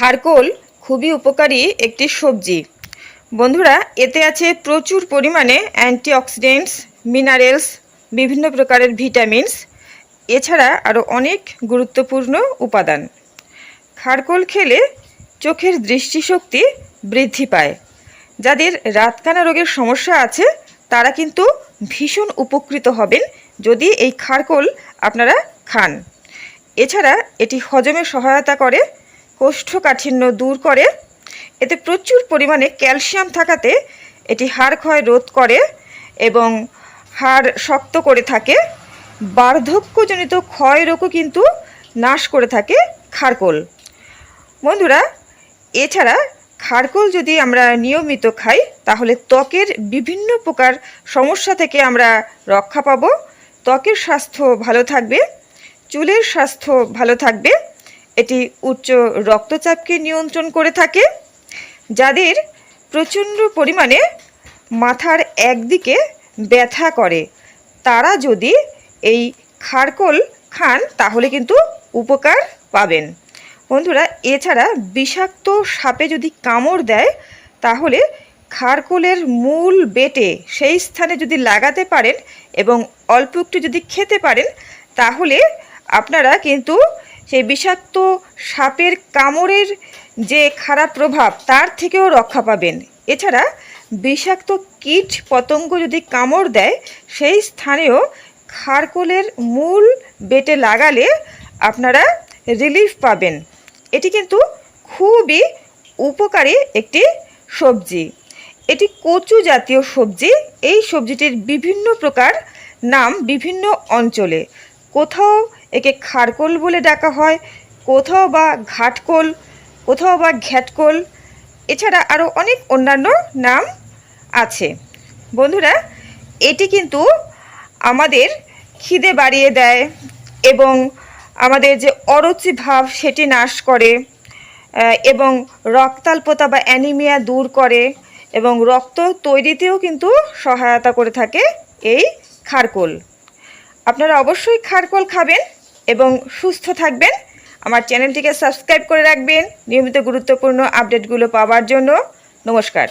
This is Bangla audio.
খারকোল খুবই উপকারী একটি সবজি। বন্ধুরা, এতে আছে প্রচুর পরিমাণে অ্যান্টিঅক্সিডেন্টস মিনারেলস বিভিন্ন প্রকারের ভিটামিনস এছাড়া আরও অনেক গুরুত্বপূর্ণ উপাদান। খারকোল খেলে চোখের দৃষ্টিশক্তি বৃদ্ধি পায়। যাদের রাতকানা রোগের সমস্যা আছে, তারা কিন্তু ভীষণ উপকৃত হবেন যদি এই খারকোল আপনারা খান। এছাড়া এটি হজমে সহায়তা করে কোষ্ঠকাঠিন্য দূর করে। এতে প্রচুর পরিমাণে ক্যালসিয়াম থাকাতে এটি হাড় ক্ষয় রোধ করে এবং হাড় শক্ত করে থাকে। বার্ধক্যজনিত ক্ষয় রোগও কিন্তু নাশ করে থাকে খারকোল। বন্ধুরা, এছাড়া খারকোল যদি আমরা নিয়মিত খাই, তাহলে ত্বকের বিভিন্ন প্রকার সমস্যা থেকে আমরা রক্ষা পাবো। ত্বকের স্বাস্থ্য ভালো থাকবে, চুলের স্বাস্থ্য ভালো থাকবে এটি উচ্চ রক্তচাপকে নিয়ন্ত্রণ করে থাকে, যাদের প্রচণ্ড পরিমাণে মাথার একদিকে ব্যথা করে। তারা যদি এই খারকোল খান, তাহলে কিন্তু উপকার পাবেন। বন্ধুরা, এছাড়া বিষাক্ত সাপে যদি কামড় দেয়, তাহলে খারকোলের মূল বেটে সেই স্থানে যদি লাগাতে পারেন এবং অল্প একটু যদি খেতে পারেন, তাহলে আপনারা কিন্তু সেই বিষাক্ত সাপের কামড়ের যে খারাপ প্রভাব, তার থেকেও রক্ষা পাবেন। এছাড়া বিষাক্ত কীট পতঙ্গ যদি কামড় দেয়, সেই স্থানেও খারকোলের মূল বেটে লাগালে আপনারা রিলিফ পাবেন। এটি কিন্তু খুবই উপকারী একটি সবজি। এটি কচু জাতীয় সবজি। এই সবজিটির বিভিন্ন প্রকার নাম বিভিন্ন অঞ্চলে। কোথাও একে খারকোল বলে ডাকা হয়, কোথাও বা ঘাটকোল, কোথাও বা ঘ্যাটকোল, এছাড়া আরও অনেক অন্যান্য নাম আছে। বন্ধুরা, এটি কিন্তু আমাদের খিদে বাড়িয়ে দেয় এবং আমাদের যে অরুচি ভাব সেটি নাশ করে এবং রক্তাল্পতা বা অ্যানিমিয়া দূর করে এবং রক্ত তৈরিতেও কিন্তু সহায়তা করে থাকে এই খারকোল আপনারা অবশ্যই খারকোল খাবেন। এবং সুস্থ থাকবেন। আমার চ্যানেলটিকে সাবস্ক্রাইব করে রাখবেন। নিয়মিত গুরুত্বপূর্ণ আপডেটগুলো পাওয়ার জন্য। নমস্কার।